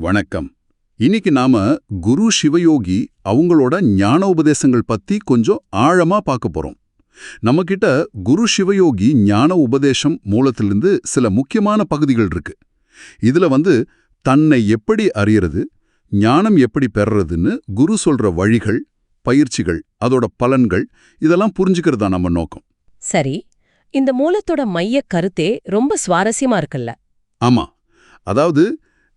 வணக்கம். இன்னைக்கு நாம குரு சிவயோகி அவங்களோட ஞான உபதேசங்கள் பத்தி கொஞ்சம் ஆழமா பார்க்க போறோம். நம்ம கிட்ட குரு சிவயோகி ஞான உபதேசம் மூலத்திலிருந்து சில முக்கியமான பகுதிகள் இருக்கு. இதுல வந்து தன்னை எப்படி அறியறது ஞானம் எப்படி பெறறதுன்னு குரு சொல்ற வழிகள் பயிற்சிகள் அதோட பலன்கள் இதெல்லாம் புரிஞ்சுக்கிறது தான் நம்ம நோக்கம். சரி இந்த மூலத்தோட மைய கருத்தே ரொம்ப சுவாரஸ்யமா இருக்குல்ல? ஆமா. அதாவது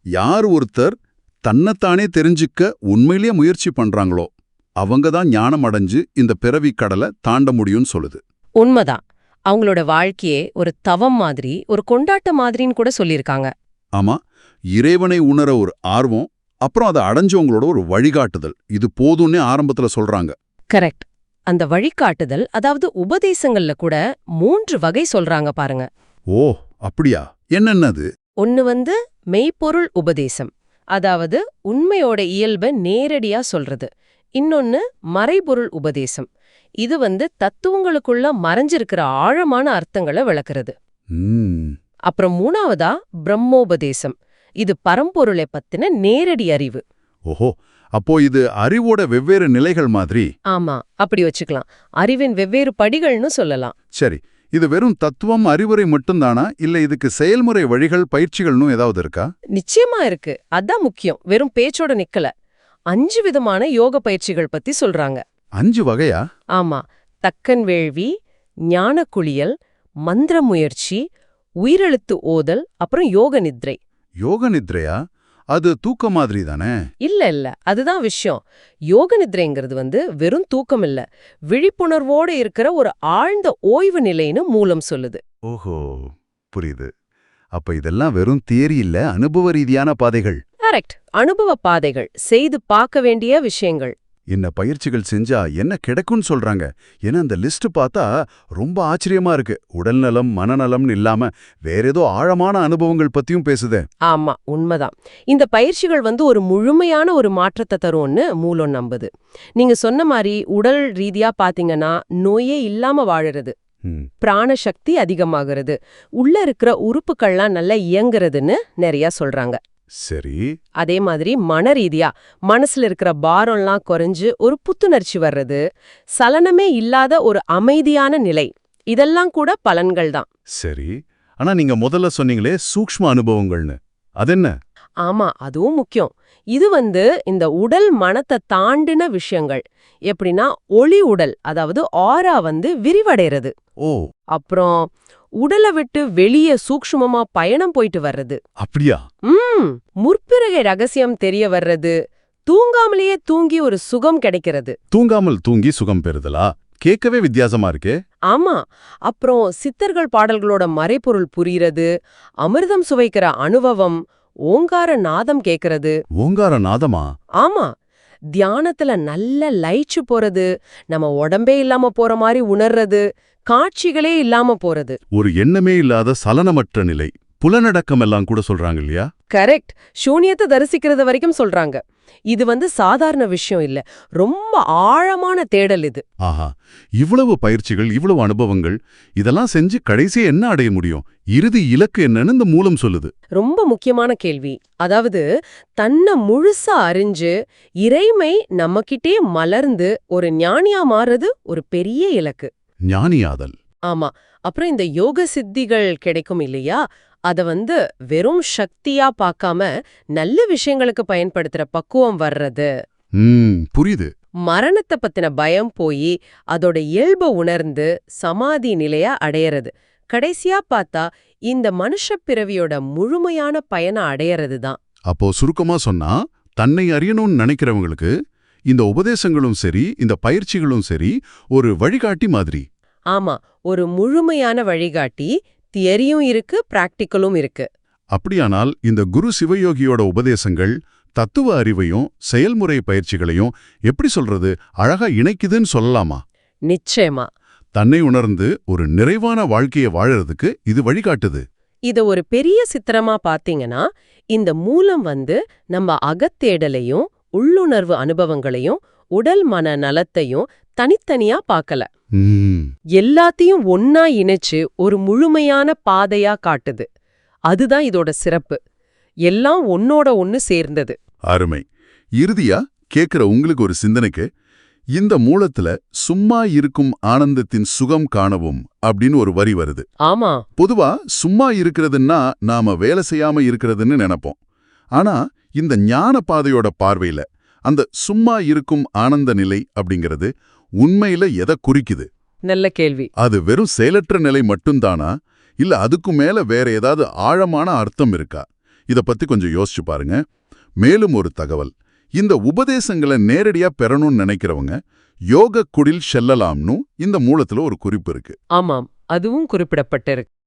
யார் ஒருத்தர் தன்னைத்தானே தெரிஞ்சுக்க உண்மையிலேயே முயற்சி பண்றாங்களோ அவங்க தான் ஞானம் அடைஞ்சு இந்த பிறவி கடலை தாண்ட முடியும்னு சொல்லுது. உண்மைதான். அவங்களோட வாழ்க்கையே ஒரு தவம் மாதிரி ஒரு கொண்டாட்ட மாதிரின்னு கூட சொல்லியிருக்காங்க. ஆமா இறைவனை உணர ஒரு ஆர்வம் அப்புறம் அதை அடைஞ்சவங்களோட ஒரு வழிகாட்டுதல். இது போதும்னே ஆரம்பத்துல சொல்றாங்க. கரெக்ட். அந்த வழிகாட்டுதல் அதாவது உபதேசங்கள்ல கூட மூன்று வகை சொல்றாங்க பாருங்க. ஓ அப்படியா? என்னென்னது? ஒன்னு வந்து மெய்ப்பொருள் உபதேசம் அதாவது உண்மையோட இயல்பை நேரடியா சொல்றது. இன்னொன்னு மறைபொருள் உபதேசம். இது வந்து தத்துவங்களுக்குள்ள மறைஞ்சிருக்கிற ஆழமான அர்த்தங்களை விளக்குறது. அப்புறம் மூணாவதா பிரம்மோபதேசம். இது பரம்பொருளை பத்தின நேரடி அறிவு. ஓஹோ அப்போ இது அறிவோட வெவ்வேறு நிலைகள் மாதிரி. ஆமா அப்படி வச்சுக்கலாம். அறிவின் வெவ்வேறு படிகள்னு சொல்லலாம். சரி இது வெறும் தத்துவம் அறிவுரை மட்டும்தானா? இல்ல இதுக்கு செயல்முறை வழிகள் பயிற்சிகள்னு ஏதாவது இருக்கா? நிச்சயமா இருக்கு. அதான் முக்கியம். வெறும் பேச்சோட நிக்கல. அஞ்சு விதமான யோக பயிற்சிகள் பத்தி சொல்றாங்க. அஞ்சு வகையா? ஆமா. தக்கன் வேள்வி ஞான குளியல் மந்திர முயற்சி உயிரெழுத்து ஓதல் அப்புறம் யோக நித்ரை. யோக நித்ரையா? அது தூக்க மாதிரி தானே இல்ல இல்ல. அதுதான் விஷயம். யோக நித்ரைங்கிறது வந்து வெறும் தூக்கம் இல்ல. விழிப்புணர்வோட இருக்கிற ஒரு ஆழ்ந்த ஓய்வு நிலைன்னு மூலம் சொல்லுது. ஓஹோ புரியுது. அப்ப இதெல்லாம் வெறும் தியரி இல்ல அனுபவ ரீதியான பாதைகள்? கரெக்ட். அனுபவ பாதைகள். செய்து பார்க்க வேண்டிய விஷயங்கள். என்ன பயிற்சிகள் செஞ்சா என்ன கிடைக்கும்னு சொல்றாங்க. ஏன்னா அந்த லிஸ்ட் பார்த்தா ரொம்ப ஆச்சரியமா இருக்கு. உடல்நலம் மனநலம்னு இல்லாம வேற ஏதோ ஆழமான அனுபவங்கள் பத்தியும் பேசுதே. ஆமா உண்மைதான். இந்த பயிற்சிகள் வந்து ஒரு முழுமையான ஒரு மாற்றத்தை தரும்னு மூலம் நம்புது. நீங்க சொன்ன மாதிரி உடல் ரீதியா பாத்தீங்கன்னா நோயே இல்லாம வாழறது. பிராணசக்தி அதிகமாகிறது. உள்ள இருக்கிற உறுப்புகள்லாம் நல்லா இயங்குறதுன்னு நிறைய சொல்றாங்க. சரி. அதே மாதிரி மன ரீதியா மனசுல இருக்கிற பாரம்லாம் குறைஞ்சு ஒரு புத்துணர்ச்சி வர்றது சலனமே இல்லாத ஒரு அமைதியான நிலை இதெல்லாம் கூட பலன்கள் தான். சரி. ஆனா நீங்க முதல்ல சொன்னீங்களே சூக்ஷ்ம அனுபவங்கள்னு. அதென்ன ஆமா அதுவும் முக்கியம். இது வந்து இந்த உடல் மனத்தை தாண்டின விஷயங்கள். எப்படின்னா ஒளி உடல் அதாவது ஆரா வந்து விரிவடைறது. ஓ. அப்புறம் உடலை விட்டு வெளியே சூக்ஷ்மமா பயணம் போயிட்டு வர்றது. அப்படியா? ம் முற்பிறகை ரகசியம் தெரிய வர்றது. தூங்காமலேயே தூங்கி ஒரு சுகம் கிடைக்கிறது. தூங்காமல் தூங்கி சுகம் பெறுதலா? கேட்கவே வித்தியாசமா இருக்கே. ஆமா அப்புறம் சித்தர்கள் பாடல்களோட மறைபொருள் புரியறது அமிர்தம் சுவைக்கிற அனுபவம் ஓங்கார நாதம் கேக்குறது ஓங்கார நாதமா? ஆமா தியானத்துல நல்ல லயிச்சு போறது நம்ம உடம்பே இல்லாம போற மாதிரி உணர்றது காட்சிகளே இல்லாம போறது. ஒரு எண்ணமே இல்லாத சலனமற்ற நிலை. புலனடக்கம் எல்லாம் கூட சொல்றாங்க இல்லையா? கரெக்ட் சூனியத்தை தரிசிக்கிறது வரைக்கும் சொல்றாங்க. இது வந்து சாதாரண விஷயம் இல்ல. ரொம்ப ஆழமான தேடல் இது. ஆஹா. இவ்வளவு பயிற்சிகள் இவ்வளவு அனுபவங்கள் இதெல்லாம் செஞ்சு கடைசியா என்ன அடைய முடியும்? இறுதி இலக்கு என்னன்னு இந்த மூலம் சொல்லுது. ரொம்ப முக்கியமான கேள்வி. அதாவது தன்னை முழுசா அறிஞ்சு இறைமை நம்மகிட்டே மலர்ந்து ஒரு ஞானியா மாறுறது ஒரு பெரிய இலக்கு. ஞானியாதல். ஆமா. அப்புறம் இந்த யோக சித்திகள் கிடைக்கும் இல்லையா? அத வந்து வெறும் சக்தியா பார்க்காம நல்ல விஷயங்களுக்கு பயன்படுத்துற பக்குவம் வர்றது. புரியுது. மரணத்தை பத்தின பயம் போய் அதோட இயல்பை உணர்ந்து சமாதி நிலையா அடையறது. கடைசியா பார்த்தா இந்த மனுஷப் பிறவியோட முழுமையான பயனை அடையறது தான். அப்போ சுருக்கமா சொன்னா தன்னை அறியணும்னு நினைக்கிறவங்களுக்கு இந்த உபதேசங்களும் சரி இந்த பயிற்சிகளும் சரி ஒரு வழிகாட்டி மாதிரி. ஆமா ஒரு முழுமையான வழிகாட்டி தியரியும் இருக்கு பிராக்டிக்கலும் இருக்கு. அப்படியானால் இந்த குரு சிவயோகியோட உபதேசங்கள் தத்துவ அறிவையும் செயல்முறை பயிற்சிகளையும் எப்படி சொல்றது அழகா இணைக்குதுன்னு சொல்லலாமா? நிச்சயமா. தன்னை உணர்ந்து ஒரு நிறைவான வாழ்க்கையை வாழறதுக்கு இது வழிகாட்டுது. இத ஒரு பெரிய சித்திரமா பாத்தீங்கன்னா இந்த மூலம் வந்து நம்ம அகத்தேடலையும் உள்ளுணர்வு அனுபவங்களையும் உடல் மன நலத்தையும் தனித்தனியா பார்க்கல. எல்லாத்தையும் ஒன்னா இணைச்சு ஒரு முழுமையான பாதையா காட்டுது. அதுதான் இதோட சிறப்பு. எல்லாம் ஒன்னோட ஒன்னு சேர்ந்தது. அருமை. இறுதியா கேக்குற உங்களுக்கு ஒரு சிந்தனைக்கு இந்த மூலத்துல சும்மா இருக்கும் ஆனந்தத்தின் சுகம் காணவும் அப்படின்னு ஒரு வரி வருது. ஆமா. பொதுவா சும்மா இருக்கிறதுன்னா நாம வேலை செய்யாம இருக்கிறதுன்னு நினைப்போம். ஆனா இந்த ஞான பாதையோட பார்வையில அந்த சும்மா இருக்கும் ஆனந்த நிலை அப்படிங்கிறது உண்மையில எதை குறிக்குது? நல்ல கேள்வி. அது வெறும் செயலற்ற நிலை மட்டும்தானா? இல்ல அதுக்கு மேல வேற ஏதாவது ஆழமான அர்த்தம் இருக்கா? இத பத்தி கொஞ்சம் யோசிச்சு பாருங்க. மேலும் ஒரு தகவல். இந்த உபதேசங்களை நேரடியா பெறணும்னு நினைக்கிறவங்க யோக குடில் செல்லலாம்னு இந்த மூலத்துல ஒரு குறிப்பு இருக்கு. ஆமாம் அதுவும் குறிப்பிடப்பட்டிருக்கு.